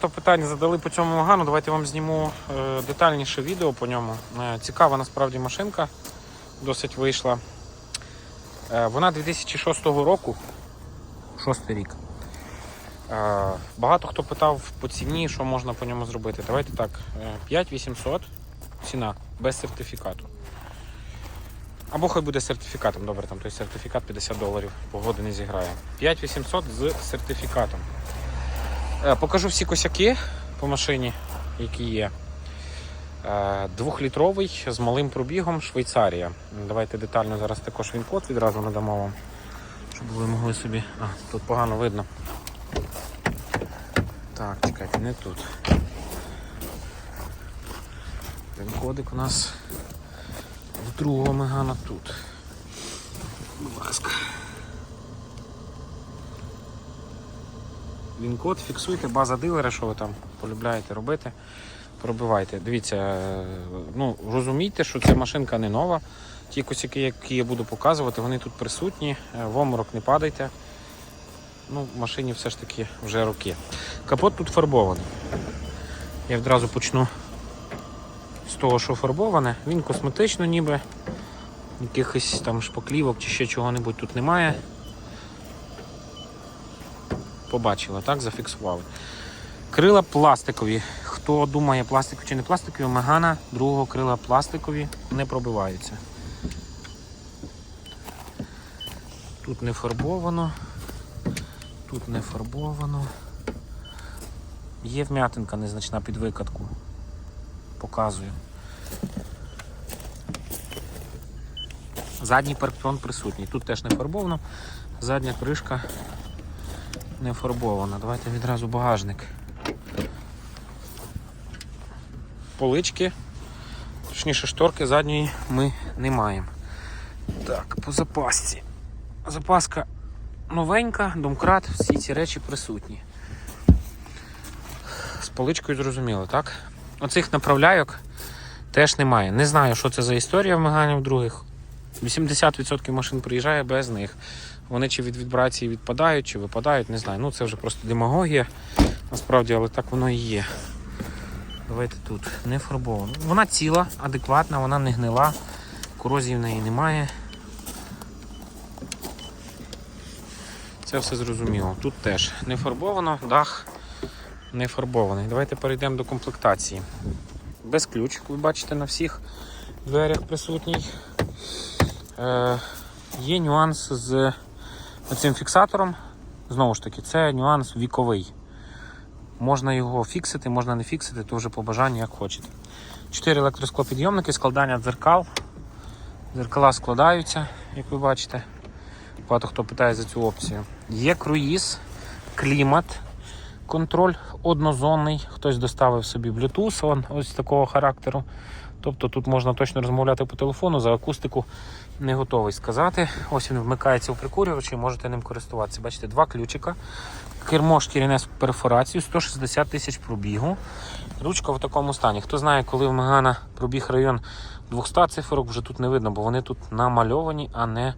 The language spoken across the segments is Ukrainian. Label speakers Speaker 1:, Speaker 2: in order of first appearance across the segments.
Speaker 1: То питання задали по цьому Магану. Давайте вам зніму е, детальніше відео по ньому. Е, цікава насправді машинка, досить вийшла. Е, вона 2006 року, шостий рік. Багато хто питав по ціні, що можна по ньому зробити. Давайте так, е, 5800 ціна без сертифікату. Або хай буде сертифікатом, добре, там той сертифікат 50 доларів, погоди не зіграє. 5800 з сертифікатом. Е, Покажу всі косяки по машині, які є. Е, Двохлітровий з малим пробігом Швейцарія. Давайте детально зараз також він код відразу надамо вам, щоб ви могли собі. А, тут погано видно. Так, чекайте, не тут. Кодик у нас в другого мегана тут. Будь ласка. Він код, фіксуйте, база дилера, що ви там полюбляєте робити. Пробивайте. Дивіться, е, ну розумійте, що ця машинка не нова. Ті косяки, які я буду показувати, вони тут присутні. Е, В оморок не падайте. Ну, в машині все ж таки вже роки. Капот тут фарбований. Я одразу почну з того, що фарбоване. Він косметично ніби. Якихось там шпаклівок чи ще чого-небудь тут немає. Побачили, так? Зафіксували. Крила пластикові. Хто думає, пластикові чи не пластикові, Мегана другого крила пластикові не пробиваються. Тут не фарбовано. Тут не фарбовано. Є вм'ятинка незначна під викатку. Показую. Задній парктон присутній. Тут теж не фарбовано. Задня кришка не фарбована. Давайте відразу багажник. Полички, точніше шторки задньої ми не маємо. Так, по запасці. Запаска новенька, домкрат, всі ці речі присутні. З поличкою зрозуміло, так? Оцих направляйок теж немає. Не знаю, що це за історія в других. 80% машин приїжджає без них. Вони чи від вібрації відпадають, чи випадають, не знаю. Ну це вже просто демагогія. Насправді, але так воно і є. Давайте тут не фарбовано. Вона ціла, адекватна, вона не гнила, корозії в неї немає. Це все зрозуміло. Тут теж не фарбовано, дах не фарбований. Давайте перейдемо до комплектації. Без ключ, ви бачите, на всіх дверях присутній. Е, є нюанс з цим фіксатором. Знову ж таки, це нюанс віковий. Можна його фіксити, можна не фіксити, то вже по бажанню, як хочете. Чотири електросклопідйомники, складання дзеркал. Дзеркала складаються, як ви бачите. Багато хто питає за цю опцію. Є круїз, клімат, контроль однозонний. Хтось доставив собі Bluetooth он, ось такого характеру. Тобто тут можна точно розмовляти по телефону, за акустику не готовий сказати. Ось він вмикається у прикурювачі, можете ним користуватися. Бачите, два ключика. Кермо шкіряне з перфорацією, 160 тисяч пробігу. Ручка в такому стані. Хто знає, коли в Мегана пробіг район 200 цифрок, вже тут не видно, бо вони тут намальовані, а не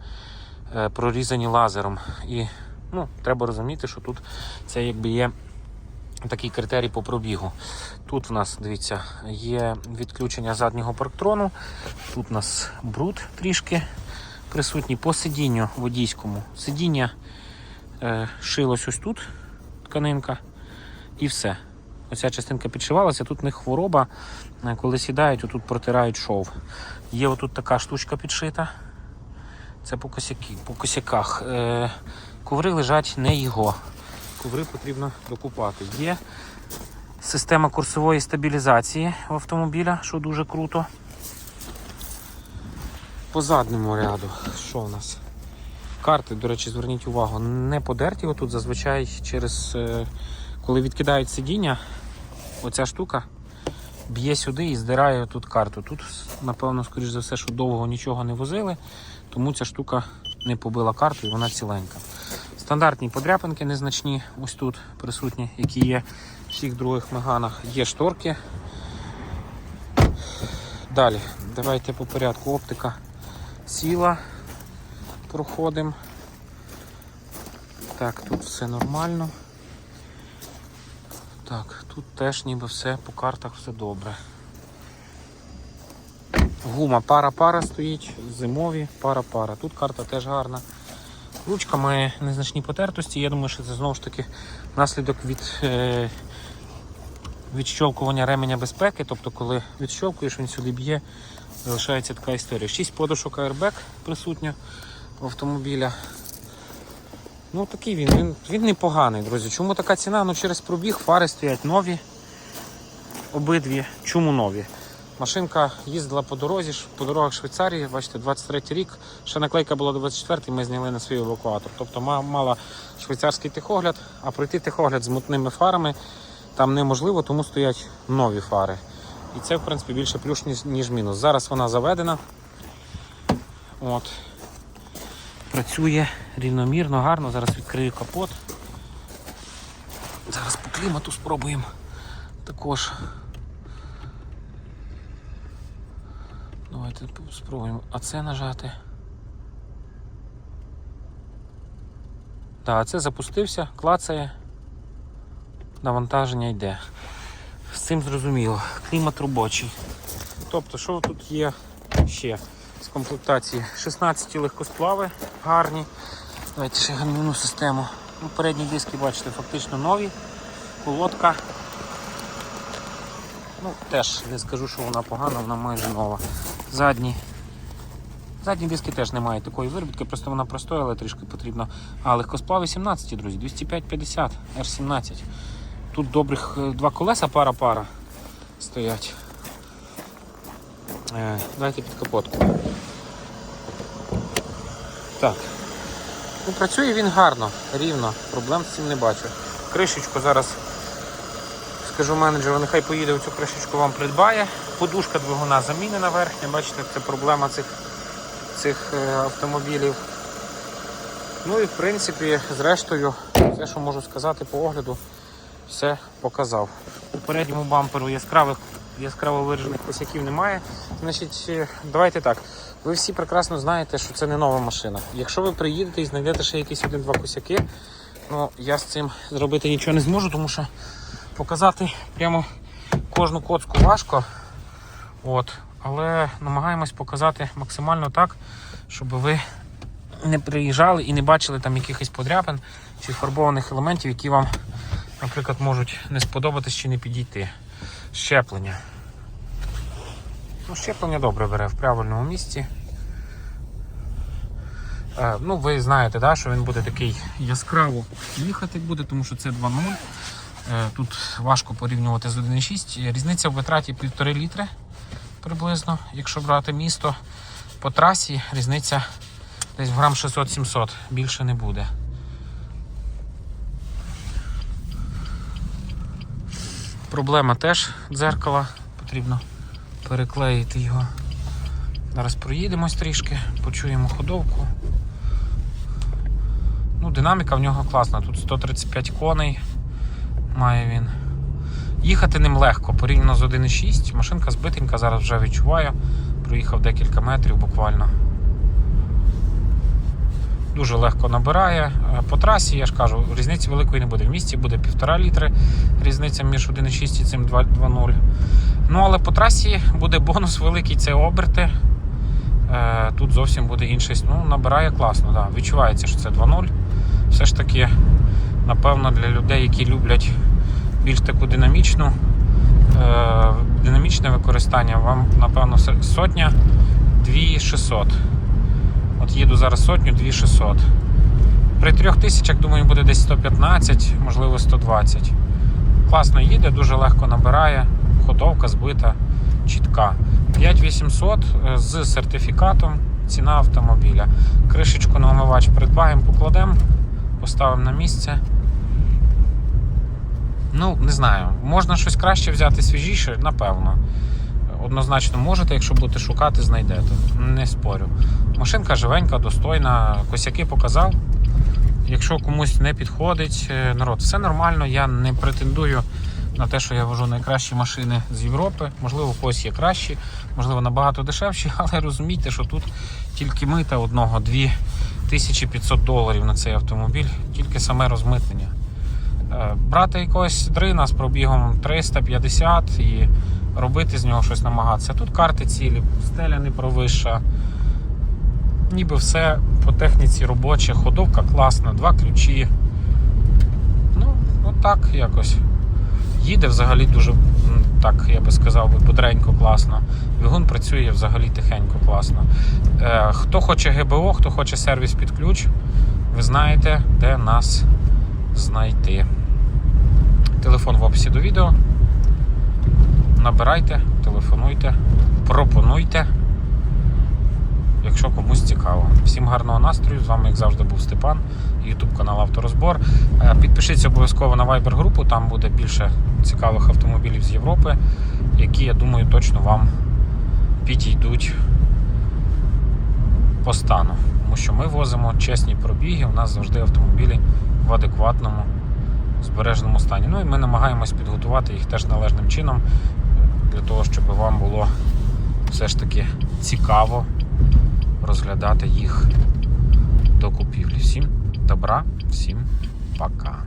Speaker 1: е, прорізані лазером. І ну, треба розуміти, що тут це якби є такий критерій по пробігу. Тут в нас, дивіться, є відключення заднього парктрону. Тут у нас бруд трішки присутній по сидінню водійському. Сидіння е, шилось ось тут, тканинка, і все. Оця частинка підшивалася, тут в них хвороба. Е, Коли сідають, отут протирають шов. Є отут така штучка підшита. Це по, косяки, по косяках. Е, коври лежать не його. Коври потрібно докупати. Є система курсової стабілізації в автомобіля, що дуже круто. По задньому ряду, що у нас? Карти, до речі, зверніть увагу, не подерті отут зазвичай через е, коли відкидають сидіння, оця штука б'є сюди і здирає тут карту. Тут, напевно, скоріш за все, що довго нічого не возили, тому ця штука не побила карту і вона ціленька. Стандартні подряпинки незначні, ось тут присутні, які є всіх других меганах. Є шторки. Далі, давайте по порядку. Оптика ціла. Проходимо. Так, тут все нормально. Так, Тут теж ніби все по картах все добре. Гума пара-пара стоїть, зимові пара-пара. Тут карта теж гарна. Ручка має незначні потертості. Я думаю, що це знову ж таки наслідок від е, відщолкування ременя безпеки. Тобто, коли відщолкуєш, він сюди б'є, залишається така історія. Шість подушок airbag присутньо в автомобіля. Ну такий він, він, він непоганий, друзі. Чому така ціна? Ну через пробіг фари стоять нові. Обидві. Чому нові? Машинка їздила по дорозі, по дорогах Швейцарії, бачите, 23 рік. Ще наклейка була 24-й, ми зняли на свій евакуатор. Тобто мала швейцарський тихогляд, а пройти тихогляд з мутними фарами там неможливо, тому стоять нові фари. І це, в принципі, більше плюс, ніж, мінус. Зараз вона заведена. От. Працює рівномірно, гарно. Зараз відкрию капот. Зараз по клімату спробуємо також. Давайте спробуємо. А це нажати. Так, це запустився, клацає. Навантаження йде. З цим зрозуміло. Клімат робочий. Тобто, що тут є ще з комплектації? 16 легкосплави гарні. Давайте ще гальмівну систему. Ну, передні диски, бачите, фактично нові. Колодка. Ну, теж не скажу, що вона погана, вона майже нова. Задні. Задні диски теж немає такої виробітки, просто вона простояла трішки потрібно. А легкосплави 17, друзі, 205-50, R17. Тут добрих е, два колеса пара-пара стоять. Е, Давайте під капотку. Так. Ну, працює він гарно, рівно, проблем з цим не бачу. Кришечку зараз скажу менеджеру, нехай поїде цю кришечку вам придбає. Подушка двигуна замінена верхня, бачите, це проблема цих, цих е, автомобілів. Ну і в принципі, зрештою, все, що можу сказати по огляду, все показав. У передньому бамперу яскравих, яскраво виражених косяків немає. Значить, е, давайте так. Ви всі прекрасно знаєте, що це не нова машина. Якщо ви приїдете і знайдете ще якісь один-два косяки, ну я з цим зробити нічого не зможу, тому що показати прямо кожну коцку важко. От. Але намагаємось показати максимально так, щоб ви не приїжджали і не бачили там якихось подряпин чи фарбованих елементів, які вам, наприклад, можуть не сподобатись чи не підійти. Щеплення. Ну, щеплення добре бере в правильному місці. Е, ну, ви знаєте, да, що він буде такий яскраво їхати буде, тому що це 2.0. Е, Тут важко порівнювати з 1.6. Різниця в витраті 1,5 літри приблизно, якщо брати місто. По трасі різниця десь в грам 600-700, більше не буде. Проблема теж дзеркала, потрібно переклеїти його. Зараз проїдемось трішки, почуємо ходовку. Ну, динаміка в нього класна, тут 135 коней має він. Їхати ним легко, порівняно з 1.6. Машинка збитенька, зараз вже відчуваю. Проїхав декілька метрів буквально. Дуже легко набирає. Е, По трасі, я ж кажу, різниці великої не буде. В місті буде 1,5 літри різниця між 1.6 і цим 2.0. Ну, але по трасі буде бонус великий це оберти. Е, Тут зовсім буде інший. Ну, набирає класно, да. відчувається, що це 2.0. Все ж таки, напевно, для людей, які люблять більш таку динамічну, е, динамічне використання, вам, напевно, сотня 2600. От їду зараз сотню 2600. При 3000, думаю, буде десь 115, можливо 120. Класно їде, дуже легко набирає, ходовка збита, чітка. 5800 е, з сертифікатом, ціна автомобіля. Кришечку на омивач придбаємо, покладемо, поставимо на місце. Ну, не знаю, можна щось краще взяти свіжіше, напевно. Однозначно можете, якщо будете шукати, знайдете. Не спорю. Машинка живенька, достойна, косяки показав. Якщо комусь не підходить, е, народ, все нормально, я не претендую на те, що я вожу найкращі машини з Європи. Можливо, у когось є кращі, можливо, набагато дешевші, але розумійте, що тут тільки мита одного 2500 доларів на цей автомобіль, тільки саме розмитнення. Е, Брати якогось дрина з пробігом 350 і робити з нього щось намагатися. Тут карти цілі, стеля не провища. Ніби все по техніці робоче, ходовка класна, два ключі. Ну, отак якось. Їде взагалі дуже, так я би сказав, бодренько, класно. Двигун працює взагалі тихенько, класно. Е, хто хоче ГБО, хто хоче сервіс під ключ, ви знаєте, де нас знайти. Телефон в описі до відео. Набирайте, телефонуйте, пропонуйте, якщо комусь цікаво. Всім гарного настрою. З вами, як завжди, був Степан, YouTube канал Авторозбор. Е, Підпишіться обов'язково на Viber групу, там буде більше цікавих автомобілів з Європи, які, я думаю, точно вам підійдуть по стану. Тому що ми возимо чесні пробіги, у нас завжди автомобілі в адекватному збереженому стані. Ну і ми намагаємось підготувати їх теж належним чином, для того, щоб вам було все ж таки цікаво розглядати їх до купівлі. Всім добра, всім пока.